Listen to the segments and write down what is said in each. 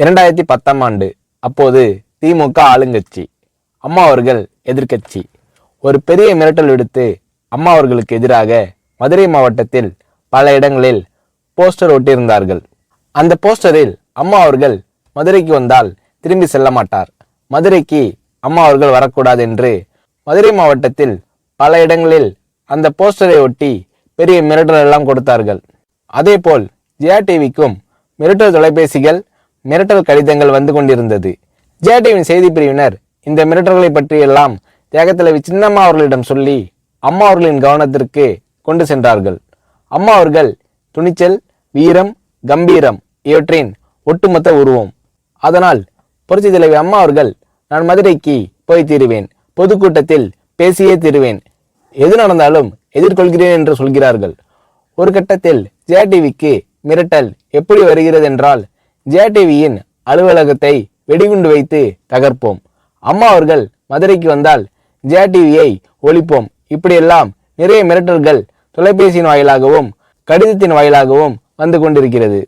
இரண்டாயிரத்தி பத்தாம் ஆண்டு. அப்போது திமுக ஆளுங்கட்சி அம்மா அவர்கள் எதிர்க்கட்சி. ஒரு பெரிய மிரட்டல் விடுத்து அம்மா அவர்களுக்கு எதிராக மதுரை மாவட்டத்தில் பல இடங்களில் போஸ்டர் ஒட்டியிருந்தார்கள். அந்த போஸ்டரில் அம்மா அவர்கள் மதுரைக்கு வந்தால் திரும்பி செல்ல மாட்டார். மதுரைக்கு அம்மா அவர்கள் வரக்கூடாது என்று மதுரை மாவட்டத்தில் பல இடங்களில் அந்த போஸ்டரை ஒட்டி பெரிய மிரட்டல் எல்லாம் கொடுத்தார்கள். அதேபோல் ஜெயா டிவிக்கும் மிரட்டல் தொலைபேசிகள் மிரட்டல் கடிதங்கள் வந்து கொண்டிருந்தது. ஜேடிவின் செய்திப் செய்தி பிரிவினர் இந்த மிரட்டல்களை பற்றியெல்லாம் தியாகத்தலைவி சின்னம்மா அவர்களிடம் சொல்லி அம்மா அவர்களின் கவனத்திற்கு கொண்டு சென்றார்கள். அம்மா அவர்கள் துணிச்சல் வீரம் கம்பீரம் இவற்றின் ஒட்டுமொத்த உருவம். அதனால் புரட்சி தலைவி அம்மா அவர்கள் நான் மதுரைக்கு போய் தீருவேன் பொதுக்கூட்டத்தில் பேசியே தீருவேன். எது நடந்தாலும் எதிர்கொள்கிறேன் என்று சொல்கிறார்கள். ஒரு கட்டத்தில் ஜேடிவிக்கு மிரட்டல் எப்படி வருகிறது என்றால் ஜேடிவியின் டிவியின் அலுவலகத்தை வெடிகுண்டு வைத்து தகர்ப்போம். அம்மா அவர்கள் மதுரைக்கு வந்தால் ஜேடிவியை டிவியை ஒழிப்போம். இப்படியெல்லாம் நிறைய மிரட்டல்கள் தொலைபேசியின் வாயிலாகவும் கடிதத்தின் வாயிலாகவும் வந்து கொண்டிருக்கிறது.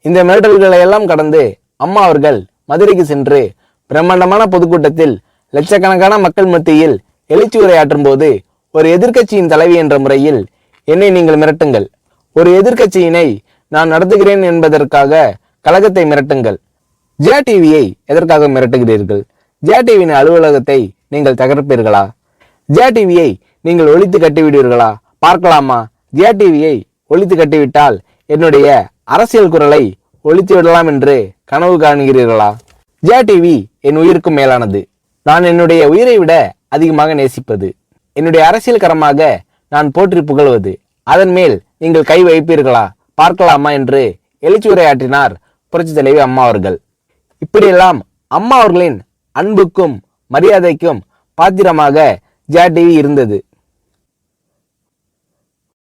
இந்த மிரட்டல்களை எல்லாம் கடந்து அம்மா அவர்கள் மதுரைக்கு சென்று பிரம்மாண்டமான பொதுக்கூட்டத்தில் லட்சக்கணக்கான மக்கள் மத்தியில் எழுச்சி உரையாற்றும் போது ஒரு எதிர்க்கட்சியின் தலைவி என்ற முறையில் என்னை நீங்கள் மிரட்டுங்கள். ஒரு எதிர்க்கட்சியினை நான் நடத்துகிறேன் என்பதற்காக கழகத்தை மிரட்டுங்கள். ஜியா டிவியை எதற்காக மிரட்டுகிறீர்கள்? ஜியா டிவியின் அலுவலகத்தை நீங்கள் தகர்ப்பீர்களா? ஜியா டிவியை நீங்கள் ஒழித்து கட்டிவிடுவீர்களா? பார்க்கலாமா? ஜியா டிவியை ஒழித்து கட்டிவிட்டால் என்னுடைய அரசியல் குரலை ஒழித்து விடலாம் என்று கனவு காண்கிறீர்களா? ஜியா டிவி என் உயிருக்கும் மேலானது. நான் என்னுடைய உயிரை விட அதிகமாக நேசிப்பது. என்னுடைய அரசியல் கரமாக நான் போற்றி புகழ்வது. அதன் மேல் நீங்கள் கை வைப்பீர்களா? பார்க்கலாமா என்று எழுச்சி உரையாற்றினார் புரட்சி தலைவி அம்மா அவர்கள். இப்படியெல்லாம் அம்மா அவர்களின் அன்புக்கும் மரியாதைக்கும் பாத்திரமாக ஜியா டிவி இருந்தது.